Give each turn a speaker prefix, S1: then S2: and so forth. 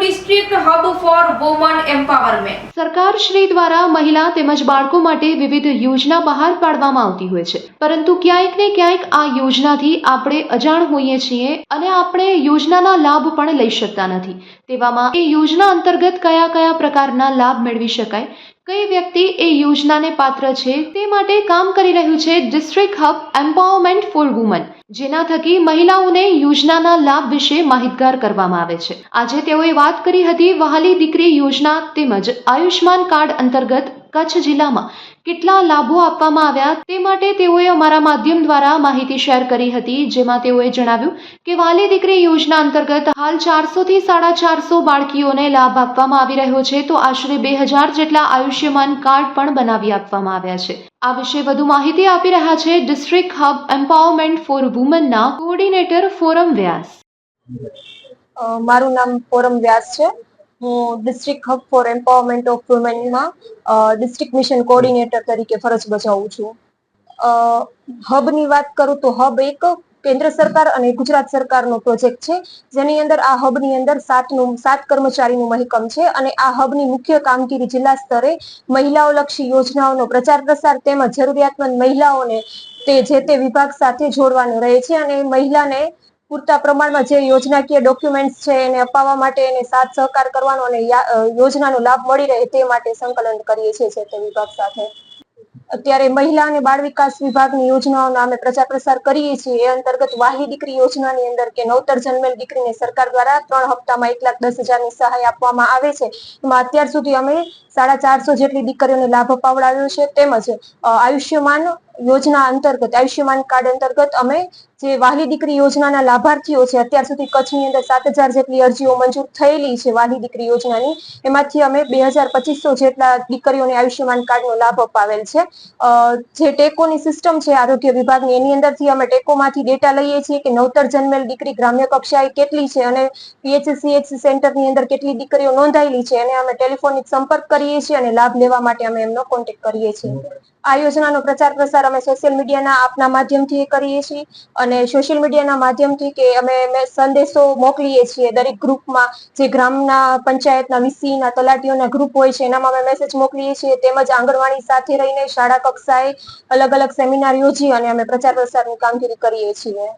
S1: District hub for woman empowerment
S2: સરકાર શ્રી દ્વારા મહિલા તેમજ બાળકો માટે વિવિધ યોજના બહાર પાડવામાં આવતી હોય છે. પરંતુ ક્યાંક ને ક્યાંક આ યોજનાથી આપણે અજાણ હોઈએ છીએ અને આપણે યોજનાના લાભ પણ લઈ શકતા નથી. તેવામાં એ યોજના અંતર્ગત કયા કયા પ્રકારના લાભ મેળવી શકાય, કઈ વ્યક્તિ એ યોજનાને પાત્ર છે તે માટે કામ કરી રહ્યું છે district hub empowerment for woman જેના થકી મહિલાઓને યોજનાના લાભ વિશે માહિતગાર કરવામાં આવે છે. આજે તેઓએ વાત કરી હતી વહાલી દીકરી યોજના તેમજ આયુષ્માન કાર્ડ અંતર્ગત કચ્છ જિલ્લામાં કેટલા લાભો આપવામાં આવ્યા તે માટે તેઓએ અમારા માધ્યમ દ્વારા માહિતી શેર કરી હતી, જેમાં તેઓએ જણાવ્યું કે વાલી દીકરી યોજના અંતર્ગત હાલ ચારસો થી સાડા ચારસો બાળકીઓને લાભ આપવામાં આવી રહ્યો છે, તો આશરે બે હજાર જેટલા આયુષ્યમાન કાર્ડ પણ બનાવી આપવામાં આવ્યા છે. આ વિશે વધુ માહિતી આપી રહ્યા છે ડિસ્ટ્રિક્ટ હબ એમ્પાવરમેન્ટ ફોર વુમનના કોઓર્ડિનેટર ફોરમ વ્યાસ.
S3: મારું નામ ફોરમ વ્યાસ છે. હું district hub for empowerment of વુમેનમાં district mission coordinator તરીકે ફરજ બજાવું છું. હબની વાત કરું તો હબ એક કેન્દ્ર સરકાર અને ગુજરાત સરકારનો પ્રોજેક્ટ છે. જેની અંદર આ હબની અંદર સાતનું, સાત કર્મચારીનું મહેકમ છે અને આ હબની મુખ્ય કામગીરી જિલ્લા સ્તરે મહિલાઓલક્ષી યોજનાઓનો પ્રચાર પ્રસાર તેમજ જરૂરિયાતમંદ મહિલાઓને તે જે તે વિભાગ સાથે જોડવાનું રહે છે અને મહિલાને પૂરતા પ્રમાણમાં જે યોજનાકીય ડોક્યુમેન્ટ્સ છે એને અપાવવા માટે એને સાથ સહકાર કરવાનો અને યોજનાનો લાભ મળી રહે તે માટે સંકલન કરીએ છીએ છે તે વિભાગ સાથે. અત્યારે મહિલા અને બાળ વિકાસ વિભાગની યોજનાઓનો અમે પ્રચાર પ્રસાર કરીએ છીએ. એ અંતર્ગત વાહી દીકરી યોજનાની અંદર કે નવતર જન્મેલ દીકરીને સરકાર દ્વારા ત્રણ હપ્તામાં એક લાખ દસ હજારની સહાય આપવામાં આવે છે. એમાં અત્યાર સુધી અમે સાડા ચારસો જેટલી દીકરીઓને લાભ અપાવડાવ્યો છે. તેમજ આયુષ્યમાન યોજના અંતર્ગત, આયુષ્યમાન કાર્ડ અંતર્ગત અમે જે વાલી દીકરી યોજનાના લાભાર્થીઓ છે, અત્યાર સુધી કચ્છની અંદર સાત હજાર જેટલી અરજીઓ મંજૂર થયેલી છે વાહલી દીકરી યોજનાની. એમાંથી અમે બે હજાર પચીસો જેટલા દીકરીઓને આયુષ્યમાન કાર્ડનો લાભ અપાવેલ છે. જે ટેકોની સિસ્ટમ છે આરોગ્ય વિભાગની, એની અંદરથી અમે ટેકોમાંથી ડેટા લઈએ છીએ કે નવતર જન્મેલ દીકરી ગ્રામ્ય કક્ષાએ કેટલી છે અને પીએચસીએચ સેન્ટરની અંદર કેટલી દીકરીઓ નોંધાયેલી છે અને અમે ટેલિફોનિક સંપર્ક કરીએ છીએ અને લાભ લેવા માટે અમે એમનો કોન્ટેક્ટ કરીએ છીએ. આ યોજનાનો પ્રચાર પ્રસાર અમે સોશિયલ મીડિયાના આપના માધ્યમથી કરીએ છીએ અને સોશિયલ મીડિયાના માધ્યમથી કે અમે સંદેશો મોકલીએ છીએ દરેક ગ્રુપમાં જે ગ્રામના પંચાયતના વીસીના તલાટીઓના ગ્રુપ હોય છે એનામાં અમે મેસેજ મોકલીએ છીએ તેમજ આંગણવાડી સાથે રહીને શાળા કક્ષાએ અલગ અલગ સેમિનાર યોજી અને અમે પ્રચાર પ્રસારની કામગીરી કરીએ છીએ.